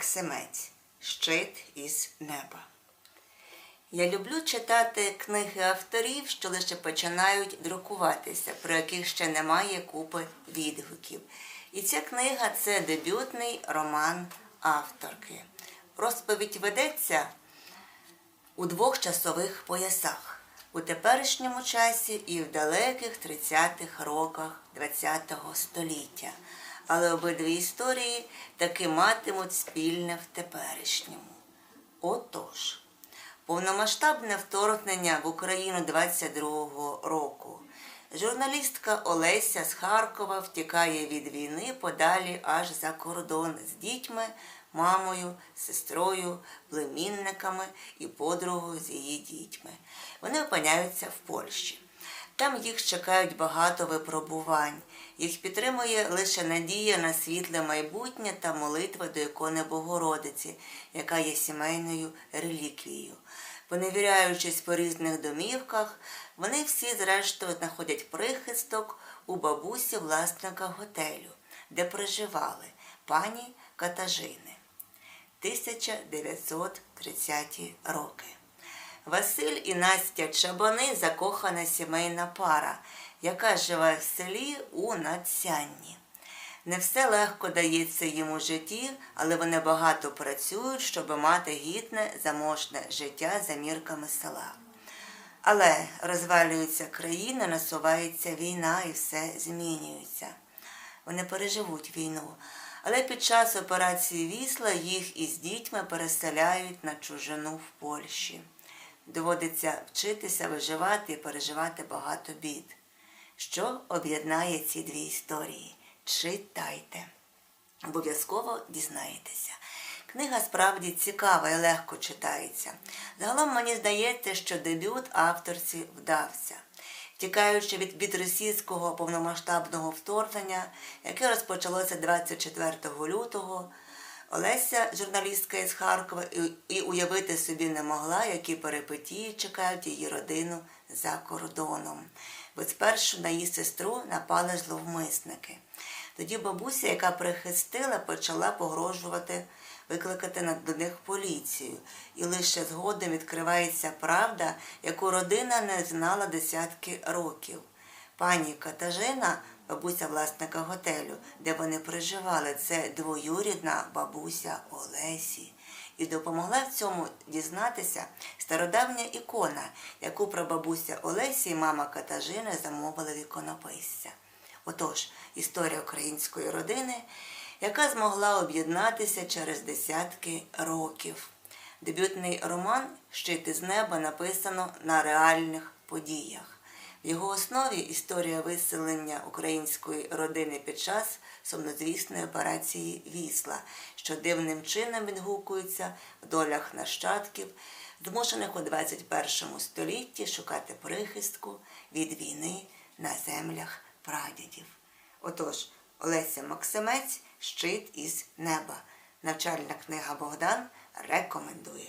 Максимець Щит із неба. Я люблю читати книги авторів, що лише починають друкуватися, про яких ще немає купи відгуків. І ця книга це дебютний роман авторки. Розповідь ведеться у двох часових поясах у теперішньому часі і в далеких 30-х роках ХХ століття. Але обидві історії таки матимуть спільне в теперішньому. Отож, повномасштабне вторгнення в Україну 22-го року. Журналістка Олеся з Харкова втікає від війни подалі аж за кордон з дітьми, мамою, сестрою, племінниками і подругою з її дітьми. Вони опиняються в Польщі. Там їх чекають багато випробувань. Їх підтримує лише надія на світле майбутнє та молитва до ікони Богородиці, яка є сімейною реліквією. Поневіряючись по різних домівках, вони всі, зрештою, знаходять прихисток у бабусі власника готелю, де проживали пані Катажини. 1930 роки. Василь і Настя Чабани закохана сімейна пара, яка живе в селі у Надсянні. Не все легко дається їм у житті, але вони багато працюють, щоб мати гідне, заможне життя за мірками села. Але розвалюється країна, насувається війна і все змінюється. Вони переживуть війну. Але під час операції Вісла їх із дітьми переселяють на чужину в Польщі. Доводиться вчитися виживати і переживати багато бід. Що об'єднає ці дві історії? Читайте. Обов'язково дізнаєтеся. Книга справді цікава і легко читається. Загалом мені здається, що дебют авторці вдався. Тікаючи від, від російського повномасштабного вторгнення, яке розпочалося 24 лютого, Олеся, журналістка із Харкова, і, уявити собі не могла, які перипетії чекають її родину за кордоном. Бо спершу на її сестру напали зловмисники. Тоді бабуся, яка прихистила, почала погрожувати викликати до них поліцію. І лише згодом відкривається правда, яку родина не знала десятки років. Пані Катажина, бабуся власника готелю, де вони проживали, це двоюрідна бабуся Олесі. І допомогла в цьому дізнатися стародавня ікона, яку прабабуся Олесі і мама Катажини замовили в іконописця. Отож, історія української родини, яка змогла об'єднатися через десятки років. Дебютний роман Щит із неба написано на реальних подіях. В його основі історія виселення української родини під час сумнозвісної операції Вісла, що дивним чином відгукується в долях нащадків, змушених у 21 столітті шукати прихистку від війни на землях прадідів. Отож, Олеся Максимець Щит із неба. Навчальна книга Богдан рекомендує.